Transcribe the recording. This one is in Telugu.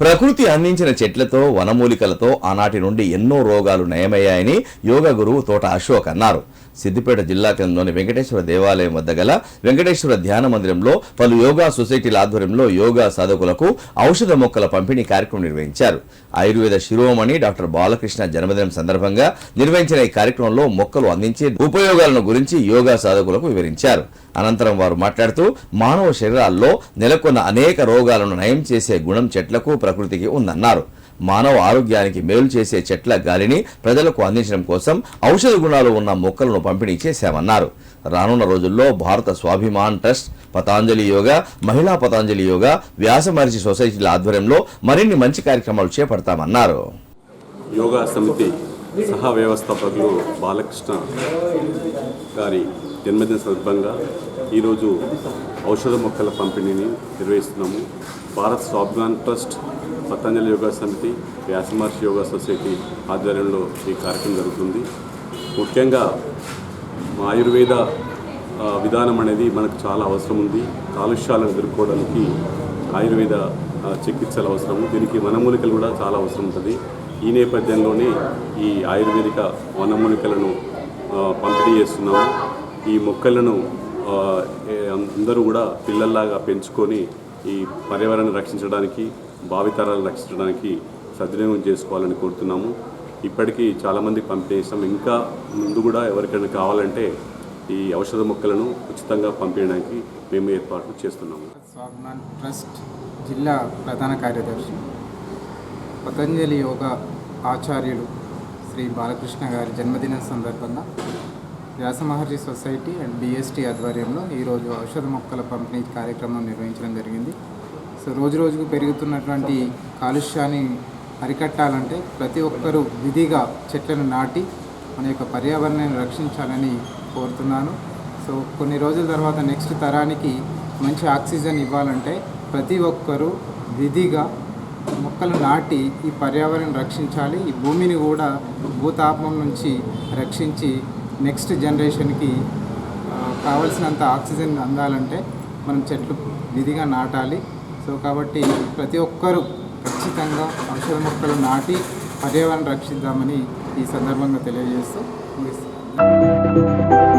ప్రకృతి అందించిన చెట్లతో వనమూలికలతో ఆనాటి నుండి ఎన్నో రోగాలు నయమయ్యాయని యోగ గురువు తోట అశోక్ అన్నారు. సిద్దిపేట జిల్లా కేంద్రంలోని వెంకటేశ్వర దేవాలయం వద్ద గల వెంకటేశ్వర ధ్యాన మందిరంలో పలు యోగా సొసైటీల ఆధ్వర్యంలో యోగా సాధకులకు ఔషధ మొక్కల పంపిణీ కార్యక్రమం నిర్వహించారు. ఆయుర్వేద శిరోమణి డాక్టర్ బాలకృష్ణ జన్మదినం సందర్భంగా నిర్వహించిన ఈ కార్యక్రమంలో మొక్కలు అందించే ఉపయోగాలను గురించి యోగా సాధకులకు వివరించారు. అనంతరం వారు మాట్లాడుతూ మానవ శరీరాల్లో నెలకొన్న అనేక రోగాలను నయం చేసే గుణం చెట్లకు ప్రకృతికి ఉందన్నారు. మానవ ఆరోగ్యానికి మేలు చేసే చెట్ల గాలిని ప్రజలకు అందించడం కోసం ఔషధ గుణాలు ఉన్న మొక్కలను పంపిణీ చేశామన్నారు. రానున్న రోజుల్లో భారత స్వాభిమాన్ ట్రస్ట్ పతాంజలి యోగా మహిళా పతాంజలి యోగా వ్యాసమహర్షి సొసైటీల ఆధ్వర్యంలో మరిన్ని మంచి కార్యక్రమాలు చేపడతామన్నారు. యోగా సమితి సహా వ్యవస్థాపకులు బాలకృష్ణ గారి జన్మదిన సందర్భంగా ఈరోజు ఔషధ మొక్కల పంపిణీని నిర్వహిస్తున్నాము. Bharat Swabhiman trust Patanjali yoga Samiti Vyasamaharshi yoga society ఆధ్వర్యంలో ఈ కార్యక్రమం జరుగుతుంది. ముఖ్యంగా ఆయుర్వేద విధానం అనేది మనకు చాలా అవసరం ఉంది. కాలుష్యాలను ఎదుర్కోవడానికి ఆయుర్వేద చికిత్సలు అవసరము. దీనికి వనమూలికలు కూడా చాలా అవసరం ఉంటుంది. ఈ నేపథ్యంలోనే ఈ ఆయుర్వేదిక వనమూలికలను పంపిణీ చేస్తున్నాము. ఈ మొక్కలను అందరూ కూడా పిల్లల్లాగా పెంచుకొని ఈ పర్యావరణాన్ని రక్షించడానికి భావితరాలను రక్షించడానికి సద్వినియోగం చేసుకోవాలని కోరుతున్నాము. ఇప్పటికీ చాలామందికి పంపిణీ చేస్తాం ఇంకా ముందు కూడా ఎవరికైనా కావాలంటే ఈ ఔషధ మొక్కలను ఉచితంగా పంపించడానికి మేము ఏర్పాట్లు చేస్తున్నాము. స్వాభిమాన్ ట్రస్ట్ జిల్లా ప్రధాన కార్యదర్శి పతంజలి యోగా ఆచార్యులు శ్రీ బాలకృష్ణ గారి జన్మదినం సందర్భంగా వ్యాసమహర్షి సొసైటీ అండ్ బిఎస్టీ ఆధ్వర్యంలో ఈరోజు ఔషధ మొక్కల పంపిణీ కార్యక్రమం నిర్వహించడం జరిగింది. సో రోజు రోజుకు పెరుగుతున్నటువంటి కాలుష్యాన్ని అరికట్టాలంటే ప్రతి ఒక్కరూ విధిగా చెట్లను నాటి మన యొక్క పర్యావరణాన్ని రక్షించాలని కోరుతున్నాను. సో కొన్ని రోజుల తర్వాత నెక్స్ట్ తరానికి మంచి ఆక్సిజన్ ఇవ్వాలంటే ప్రతి ఒక్కరూ విధిగా మొక్కలు నాటి ఈ పర్యావరణం రక్షించాలి. ఈ భూమిని కూడా భూతాపం నుంచి రక్షించి నెక్స్ట్ జనరేషన్కి కావలసినంత ఆక్సిజన్ అందాలంటే మనం చెట్లు విధిగా నాటాలి. సో కాబట్టి ప్రతి ఒక్కరూ ఖచ్చితంగా ఔషధ మొక్కలు నాటి పర్యావరణం రక్షిద్దామని ఈ సందర్భంగా తెలియజేస్తూ ముగిస్తాను